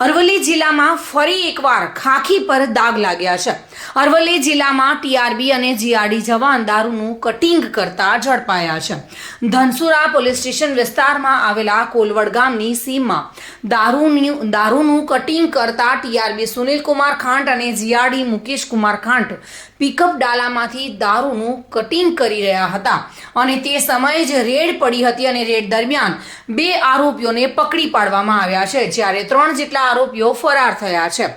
અરવલ્લી જિલ્લામાં ફરી એકવાર ખાખી પર દાગ લાગ્યા છે. અરવલ્લી જિલ્લામાં ટીઆરબી અને જીઆરડી જવાન દારૂનું કટિંગ કરતા ઝડપાયા છે. ધનસુરા પોલીસ સ્ટેશન વિસ્તારમાં આવેલા કોલવડ ગામની સીમમાં દારૂની દારૂનું કટિંગ કરતા ટીઆરબી સુનિલ કુમાર ખાંટ અને જીઆરડી મુકેશ કુમાર ખાંટ પિકઅપ ડાલામાંથી દારૂનું કટિંગ કરી રહ્યા હતા અને તે સમયે જ રેડ પડી હતી અને રેડ દરમિયાન બે આરોપીઓને પકડી પાડવામાં આવ્યા છે. જ્યારે ત્રણ જેટલા આરોપીઓ ફરાર થયા છે.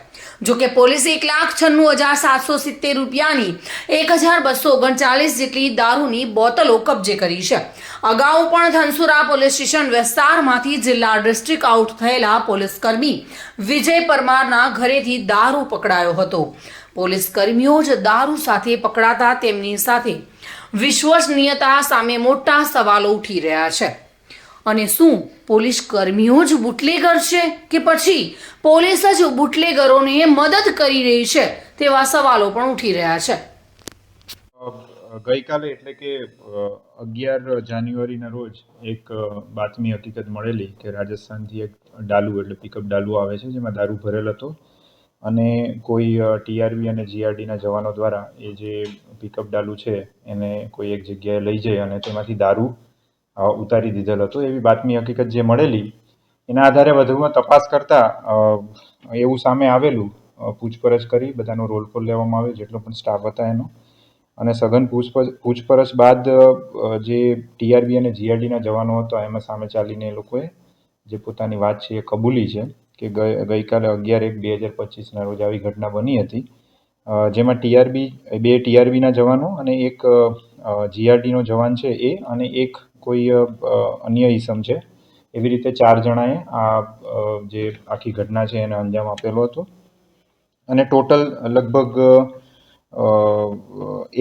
જોકે પોલીસે એક લાખ છન્નું હજાર સાતસો સિત્તેર રૂપિયાની એક હજાર બસો ઓગણચાલીસ જેટલી દારૂની બોટલો કબજે કરી છે. અગાઉ પણ ધનસુરા પોલીસ સ્ટેશન વિસ્તારમાંથી જિલ્લા ડિસ્ટ્રિક્ટ આઉટ થયેલા પોલીસ કર્મી વિજય પરમારના ઘરેથી દારૂ પકડાયો હતો. પોલીસ કર્મીઓ જ દારૂ સાથે પકડાતા તેમની સાથે વિશ્વસનીયતા સામે મોટા સવાલો ઉઠી રહ્યા છે. અને શું, પોલીસ કર્મીઓ જ બુટલેગર છે કે પછી પોલીસ જ બુટલેગરોને મદદ કરી રહી છે તેવા સવાલો પણ ઉઠી રહ્યા છે. ગઈકાલે એટલે કે અગિયાર જાન્યુઆરીના રોજ એક બાતમી હકીકત મળેલી કે રાજસ્થાનથી એક ડાલુ, એટલે પિકઅપ ડાલુ આવે છે, જેમાં દારૂ ભરેલ હતો. અને કોઈ ટીઆરબી અને જીઆરડીના જવાનો દ્વારા એ જે પિકઅપ ડાલુ છે, એને કોઈ એક જગ્યાએ લઈ જઈ અને તેમાંથી દારૂ ઉતારી દીધેલ હતો. એવી બાતમી હકીકત જે મળેલી, એના આધારે વધુમાં તપાસ કરતા એવું સામે આવેલું પૂછપરછ કરી, બધાનો રોલ કોલ લેવામાં આવ્યો, જેટલો પણ સ્ટાફ હતા એનો. અને સઘન પૂછપરછ પૂછપરછ બાદ જે ટીઆરબી અને જીઆરડીના જવાનો હતા, એમાં સામે ચાલીને એ લોકોએ જે પોતાની વાત છે એ કબૂલી છે કે ગઈ, ગઈકાલે અગિયાર એક બે હજાર પચીસના રોજ આવી ઘટના બની હતી. જેમાં ટીઆરબી, બે ટીઆરબીના જવાનો અને એક જીઆરડીનો જવાન છે એ અને એક કોઈ અન્ય ઇસમ છે. એવી રીતે ચાર જણાએ આ જે આખી ઘટના છે એને અંજામ આપેલો હતો. અને ટોટલ લગભગ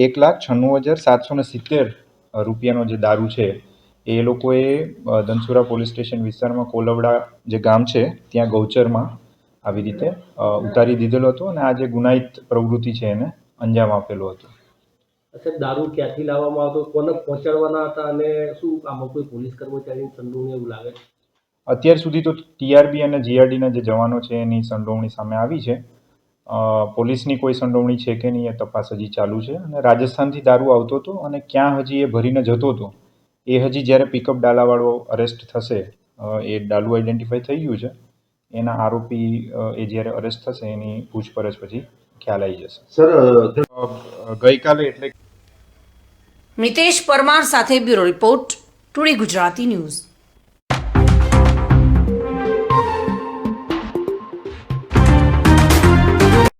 એક લાખ છન્નું હજાર સાતસો ને સિત્તેર રૂપિયાનો જે દારૂ છે, એ લોકોએ ધનસુરા પોલીસ સ્ટેશન વિસ્તારમાં કોલવડા જે ગામ છે, ત્યાં ગૌચરમાં આવી રીતે ઉતારી દીધેલો હતો અને આ જે ગુનાહિત પ્રવૃત્તિ છે એને અંજામ આપેલો હતો. સાહેબ દારૂ ક્યાંથી લાવવામાં આવતો? કોને પહોંચાડવાના હતા અને શું આમાં કોઈ પોલીસ કર્મચારીની સંડોવણી એવું લાગે અત્યાર સુધી તો ટીઆરબી અને જીઆરડીના જે જવાનો છે, એની સંડોવણી સામે આવી છે. પોલીસની કોઈ સંડોવણી છે કે નહીં એ તપાસ હજી ચાલુ છે અને રાજસ્થાનથી દારૂ આવતો હતો અને ક્યાં હજી એ ભરીને જતો હતો, એ હજી જ્યારે પિકઅપ ડાલાવાળો અરેસ્ટ થશે એ ડાલુ આઈડેન્ટિફાઈ થઈ ગયું છે. એના આરોપી એ જ્યારે અરેસ્ટ થશે એની પૂછપરછ પછી ખ્યાલ આવી જશે. સર ગઈકાલે એટલે મિતેશ પરમાર સાથે bureau report today Gujarati news.